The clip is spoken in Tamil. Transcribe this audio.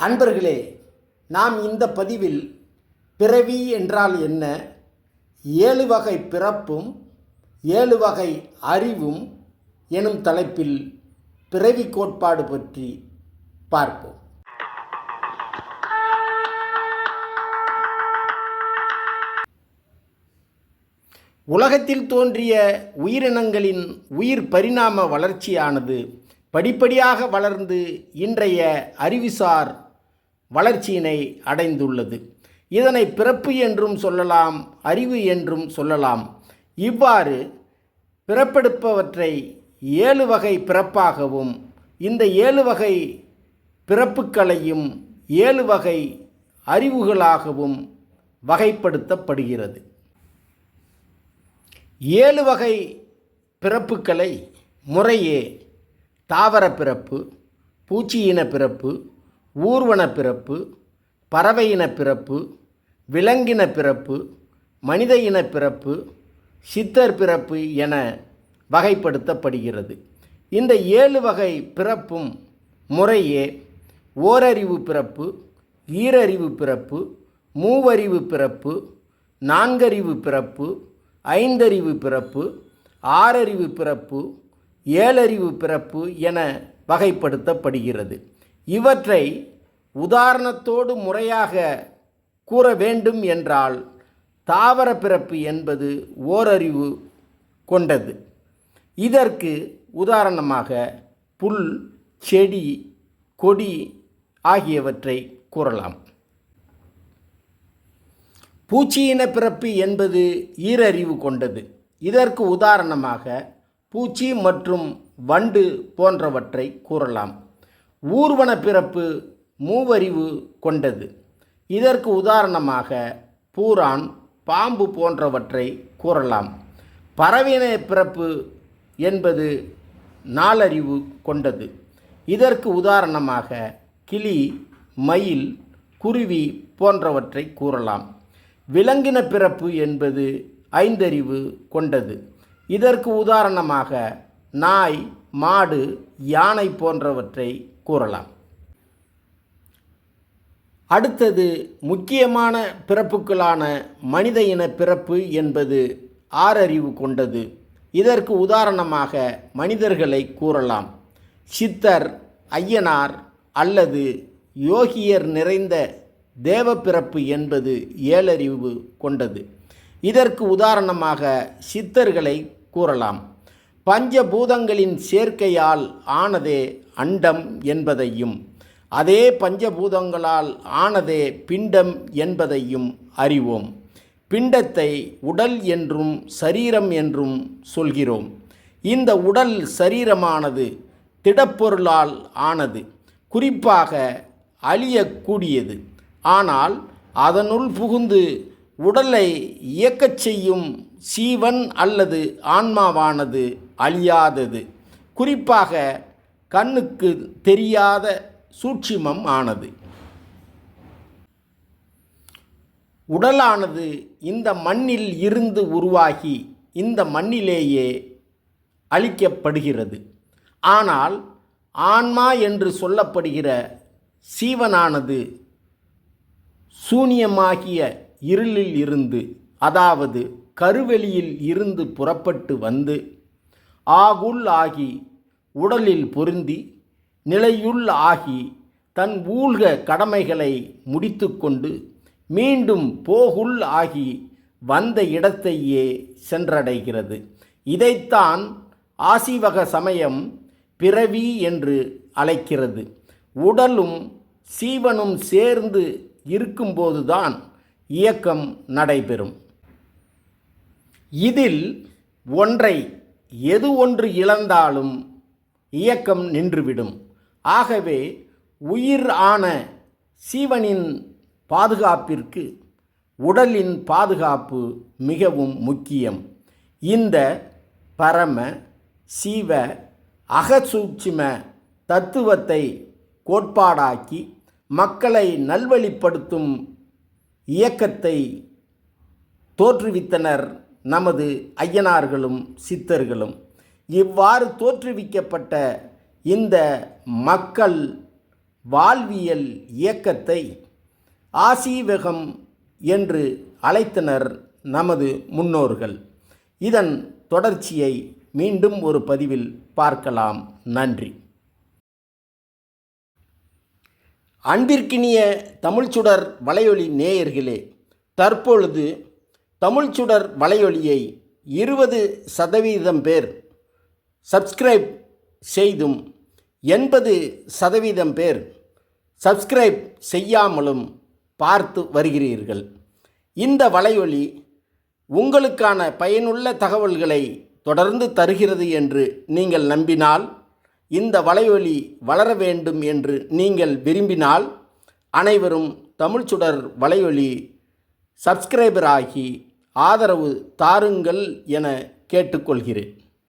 அன்பர்களே நாம் இந்த பதிவில் பிறவி என்றால் என்ன? ஏழு வகை பிறப்பும் ஏழு வகை அறிவும் எனும் தலைப்பில் பிறவி கோட்பாடு பற்றி பார்ப்போம். உலகத்தில் தோன்றிய உயிரினங்களின் உயிர் பரிணாம வளர்ச்சியானது படிப்படியாக வளர்ந்து இன்றைய அறிவுசார் வளர்ச்சியினை அடைந்துள்ளது. இதனை பிறப்பு என்றும் சொல்லலாம் அறிவு என்றும் சொல்லலாம். இவ்வாறு பிறப்பெடுப்பவற்றை ஏழு வகை பிறப்பாகவும் இந்த ஏழு வகை பிறப்புக்களையும் ஏழு வகை அறிவுகளாகவும் வகைப்படுத்தப்படுகிறது. ஏழு வகை பிறப்புக்களை முறையே தாவர பிறப்பு பூச்சியின பிறப்பு ஊர்வன பிறப்பு பறவையின பிறப்பு விலங்கின பிறப்பு மனித இன பிறப்பு சித்தர் பிறப்பு என வகைப்படுத்தப்படுகிறது. இந்த ஏழு வகை பிறப்பும் முறையே ஓரறிவு பிறப்பு ஈரறிவு பிறப்பு மூவறிவு பிறப்பு நான்கறிவு பிறப்பு ஐந்தறிவு பிறப்பு ஆறறிவு பிறப்பு ஏழறிவு பிறப்பு என வகைப்படுத்தப்படுகிறது. இவற்றை உதாரணத்தோடு முறையாக கூற வேண்டும் என்றால் தாவர பிறப்பு என்பது ஓரறிவு கொண்டது. இதற்கு உதாரணமாக புல் செடி கொடி ஆகியவற்றை கூறலாம். பூச்சியின பிறப்பு என்பது ஈரறிவு கொண்டது. இதற்கு உதாரணமாக பூச்சி மற்றும் வண்டு போன்றவற்றை கூறலாம். ஊர்வன பிறப்பு மூவறிவு கொண்டது. இதற்கு உதாரணமாக பூரான் பாம்பு போன்றவற்றை கூறலாம். பறவின பிறப்பு என்பது நாலறிவு கொண்டது. இதற்கு உதாரணமாக கிளி மயில் குருவி போன்றவற்றை கூறலாம். விலங்கின பிறப்பு என்பது ஐந்தறிவு கொண்டது. இதற்கு உதாரணமாக நாய் மாடு யானை போன்றவற்றை கூறலாம். அடுத்தது முக்கியமான பிறப்புகளான மனித இன பிறப்பு என்பது ஆறறிவு கொண்டது. இதற்கு உதாரணமாக மனிதர்களை கூறலாம். சித்தர் ஐயனார் அல்லது யோகியர் நிறைந்த தேவ பிறப்பு என்பது ஏழறிவு கொண்டது. இதற்கு உதாரணமாக சித்தர்களை கூறலாம். பஞ்சபூதங்களின் சேர்க்கையால் ஆனதே அண்டம் என்பதையும் அதே பஞ்சபூதங்களால் ஆனதே பிண்டம் என்பதையும் அறிவோம். பிண்டத்தை உடல் என்றும் சரீரம் என்றும் சொல்கிறோம். இந்த உடல் சரீரமானது திடப்பொருளால் ஆனது குறிப்பாக அழியக்கூடியது. ஆனால் அதனுள் புகுந்து உடலை இயக்கச் செய்யும் சீவன் அல்லது ஆன்மாவானது அழியாதது. குறிப்பாக கண்ணுக்கு தெரியாத சூட்சிமம் ஆனது. உடலானது இந்த மண்ணில் இருந்து உருவாகி இந்த மண்ணிலேயே அழிக்கப்படுகிறது. ஆனால் ஆன்மா என்று சொல்லப்படுகிற சீவனானது சூனியமாகிய இருளில் இருந்து அதாவது கருவெளியில் இருந்து புறப்பட்டு வந்து ஆகுல் ஆகி உடலில் பொருந்தி நிலையுள் ஆகி தன் ஊழ்க கடமைகளை முடித்துக்கொண்டு மீண்டும் போகுள் ஆகி வந்த இடத்தையே சென்றடைகிறது. இதைத்தான் ஆசிவக சமயம் பிறவி என்று அழைக்கிறது. உடலும் சீவனும் சேர்ந்து இருக்கும்போதுதான் இயக்கம் நடைபெறும். இதில் ஒன்றை எது ஒன்று இழந்தாலும் இயக்கம் நின்றுவிடும். ஆகவே உயிர் ஆன சீவனின் பாதுகாப்பிற்கு உடலின் பாதுகாப்பு மிகவும் முக்கியம். இந்த பரம சீவ அகசூட்சிம தத்துவத்தை கோட்பாடாக்கி மக்களை நல்வழிப்படுத்தும் இயக்கத்தை தோற்றுவித்தனர். நமது ஐயனார்களும் சித்தர்களும் இவ்வாறு தோற்றுவிக்கப்பட்ட இந்த மக்கள் வாழ்வியல் இயக்கத்தை ஆசீவகம் என்று அழைத்தனர் நமது முன்னோர்கள். இதன் தொடர்ச்சியை மீண்டும் ஒரு பதிவில் பார்க்கலாம். நன்றி. அன்பிற்கினிய தமிழ்ச்சுடர் வலையொலி நேயர்களே தற்பொழுது தமிழ்ச்சுடர் வலையொலியை இருபது சதவீதம் பேர் சப்ஸ்கிரைப் செய்தும் எண்பது சதவீதம் பேர் சப்ஸ்கிரைப் செய்யாமலும் பார்த்து வருகிறீர்கள். இந்த வலையொலி உங்களுக்கான பயனுள்ள தகவல்களை தொடர்ந்து தருகிறது என்று நீங்கள் நம்பினால் இந்த வலையொலி வளர வேண்டும் என்று நீங்கள் விரும்பினால் அனைவரும் தமிழ்ச்சுடர் வலையொலி சப்ஸ்கிரைபராகி ஆதரவு தாருங்கள் என கேட்டுக்கொள்கிறேன்.